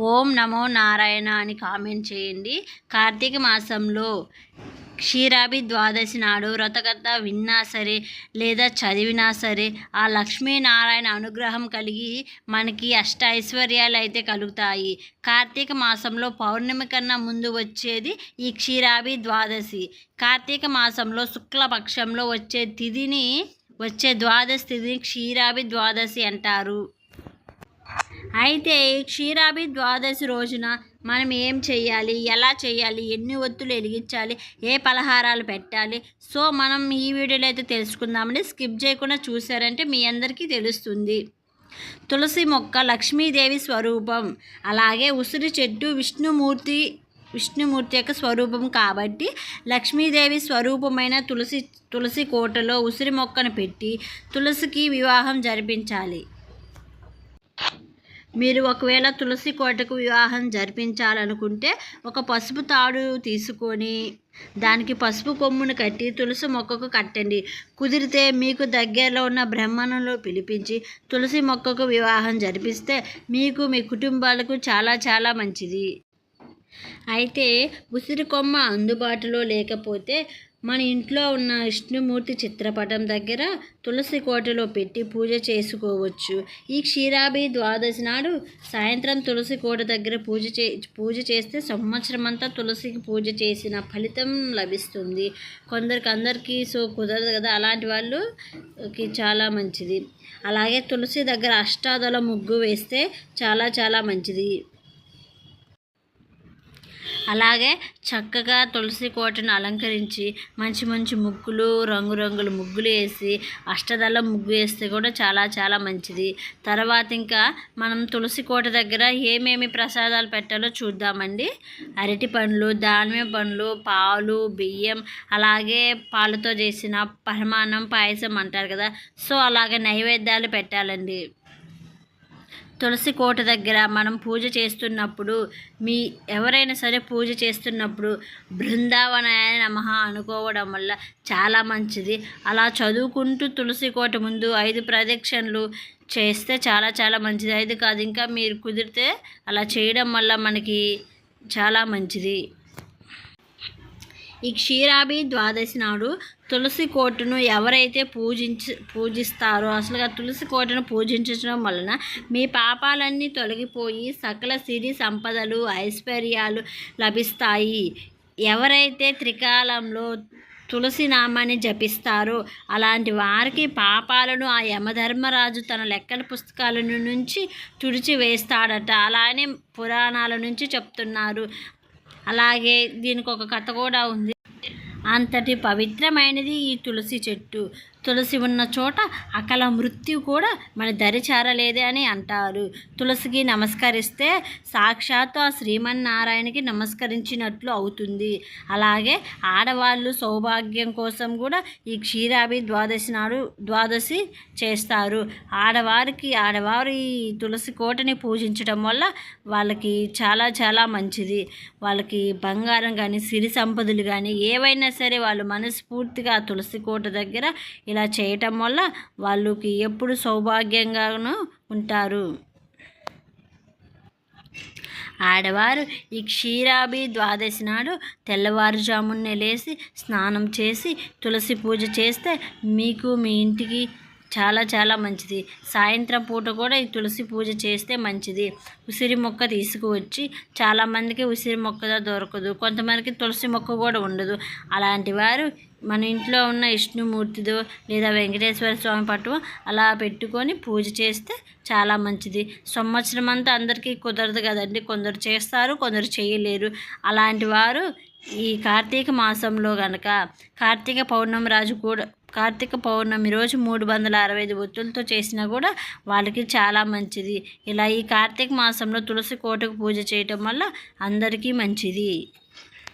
ఓం నమో నారాయణ అని కామెంట్ చేయండి. కార్తీక మాసంలో క్షీరాభి ద్వాదశి నాడు వ్రతకథ విన్నా సరే లేదా చదివినా సరే ఆ లక్ష్మీనారాయణ అనుగ్రహం కలిగి మనకి అష్ట ఐశ్వర్యాలు అయితే కలుగుతాయి. కార్తీక మాసంలో పౌర్ణమి కన్నా ముందు వచ్చేది ఈ క్షీరాభి ద్వాదశి. కార్తీక మాసంలో శుక్లపక్షంలో వచ్చే తిథిని వచ్చే ద్వాదశి తిథిని క్షీరాభి ద్వాదశి అంటారు. అయితే ఈ క్షీరాభి ద్వాదశి రోజున మనం ఏం చేయాలి ఎలా చేయాలి ఎన్ని ఒత్తులు వెలిగించాలి? ఏ పలహారాలు పెట్టాలి? సో మనం ఈ వీడియోలో అయితే తెలుసుకుందామని స్కిప్ చేయకుండా చూసారంటే మీ అందరికీ తెలుస్తుంది. తులసి మొక్క లక్ష్మీదేవి స్వరూపం. అలాగే ఉసిరి చెట్టు విష్ణుమూర్తి విష్ణుమూర్తి యొక్క స్వరూపం కాబట్టి లక్ష్మీదేవి స్వరూపమైన తులసి తులసి కోటలో ఉసిరి మొక్కను పెట్టి తులసికి వివాహం జరిపించాలి. మీరు ఒకవేళ తులసి కోటకు వివాహం జరిపించాలనుకుంటే ఒక పసుపు తాడు తీసుకొని దానికి పసుపు కొమ్మును కట్టి తులసి మొక్కకు కట్టండి. కుదిరితే మీకు దగ్గరలో ఉన్న బ్రహ్మణంలో పిలిపించి తులసి మొక్కకు వివాహం జరిపిస్తే మీకు మీ కుటుంబాలకు చాలా చాలా మంచిది. అయితే ఉసిరి కొమ్మ అందుబాటులో లేకపోతే మన ఇంట్లో ఉన్న విష్ణుమూర్తి చిత్రపటం దగ్గర తులసి కోటలో పెట్టి పూజ చేసుకోవచ్చు. ఈ క్షీరాభి ద్వాదశి నాడు సాయంత్రం తులసి కోట దగ్గర పూజ చే పూజ చేస్తే సంవత్సరం అంతా తులసికి పూజ చేసిన ఫలితం లభిస్తుంది. కొందరికి అందరికీ సో కుదరదు కదా అలాంటి వాళ్ళుకి చాలా మంచిది. అలాగే తులసి దగ్గర అష్టాదల ముగ్గు వేస్తే చాలా చాలా మంచిది. అలాగే చక్కగా తులసి కోటను అలంకరించి మంచి మంచి ముగ్గులు రంగురంగుల ముగ్గులు వేసి అష్టదళ ముగ్గు వేస్తే కూడా చాలా చాలా మంచిది. తర్వాత ఇంకా మనం తులసి కోట దగ్గర ఏమేమి ప్రసాదాలు పెట్టాలో చూద్దామండి. అరటి పండ్లు దానిమ్మ పండ్లు పాలు బియ్యం అలాగే పాలతో చేసిన పరమాన్నం పాయసం అంటారు కదా. సో అలాగే నైవేద్యాలు పెట్టాలండి. తులసి కోట దగ్గర మనం పూజ చేస్తున్నప్పుడు మీ ఎవరైనా సరే పూజ చేస్తున్నప్పుడు బృందావనాయ నమ అనుకోవడం వల్ల చాలా మంచిది. అలా చదువుకుంటూ తులసి కోట ముందు ఐదు ప్రదక్షిణలు చేస్తే చాలా చాలా మంచిది. ఐదు కాదు ఇంకా మీరు కుదిరితే అలా చేయడం వల్ల మనకి చాలా మంచిది. ఈ క్షీరాభి ద్వాదశి నాడు తులసి కోటను ఎవరైతే పూజించి పూజిస్తారో అసలుగా తులసి కోటను పూజించడం వలన మీ పాపాలన్నీ తొలగిపోయి సకల సిరి సంపదలు ఐశ్వర్యాలు లభిస్తాయి. ఎవరైతే త్రికాలంలో తులసి నామాన్ని జపిస్తారో అలాంటి వారికి పాపాలను ఆ యమధర్మరాజు తన లెక్కల పుస్తకాల నుంచి తుడిచి వేస్తాడట. అలానే పురాణాల నుంచి చెప్తున్నారు. అలాగే దీనికి ఒక కథ కూడా ఉంది. అంతటి పవిత్రమైనది ఈ తులసి చెట్టు. తులసి ఉన్న చోట అకల మృత్యు కూడా మన దరిచారలేదే అని అంటారు. తులసికి నమస్కరిస్తే సాక్షాత్తు ఆ శ్రీమన్నారాయణకి నమస్కరించినట్లు అవుతుంది. అలాగే ఆడవాళ్ళు సౌభాగ్యం కోసం కూడా ఈ క్షీరాభి ద్వాదశి నాడు ద్వాదశి చేస్తారు. ఆడవారికి ఆడవారు ఈ తులసి కోటని పూజించడం వల్ల వాళ్ళకి చాలా చాలా మంచిది. వాళ్ళకి బంగారం కానీ సిరి సంపదలు కానీ ఏవైనా సరే వాళ్ళు మనస్ఫూర్తిగా తులసి కోట దగ్గర ఇలా చేయటం వల్ల వాళ్ళకి ఎప్పుడు సౌభాగ్యంగాను ఉంటారు. ఆడవారు ఈ క్షీరాభి ద్వాదశి నాడు తెల్లవారుజామునే లేచి స్నానం చేసి తులసి పూజ చేస్తే మీకు మీ ఇంటికి చాలా చాలా మంచిది. సాయంత్రం పూట కూడా ఈ తులసి పూజ చేస్తే మంచిది. ఉసిరి మొక్క తీసుకువచ్చి చాలామందికి ఉసిరి మొక్క దొరకదు. కొంతమందికి తులసి మొక్క కూడా ఉండదు. అలాంటి వారు మన ఇంట్లో ఉన్న విష్ణుమూర్తిదో లేదా వెంకటేశ్వర స్వామి పటం అలా పెట్టుకొని పూజ చేస్తే చాలా మంచిది. సంవత్సరం అంతా అందరికీ కుదరదు కదండి. కొందరు చేస్తారు కొందరు చేయలేరు. అలాంటి వారు ఈ కార్తీక మాసంలో కనుక కార్తీక పౌర్ణమి రాజు కూడా కార్తీక పౌర్ణమి రోజు మూడు వందల అరవై ఐదు ఒత్తులతో చేసినా కూడా వాళ్ళకి చాలా మంచిది. ఇలా ఈ కార్తీక మాసంలో తులసి కోటకు పూజ చేయటం వల్ల అందరికీ మంచిది.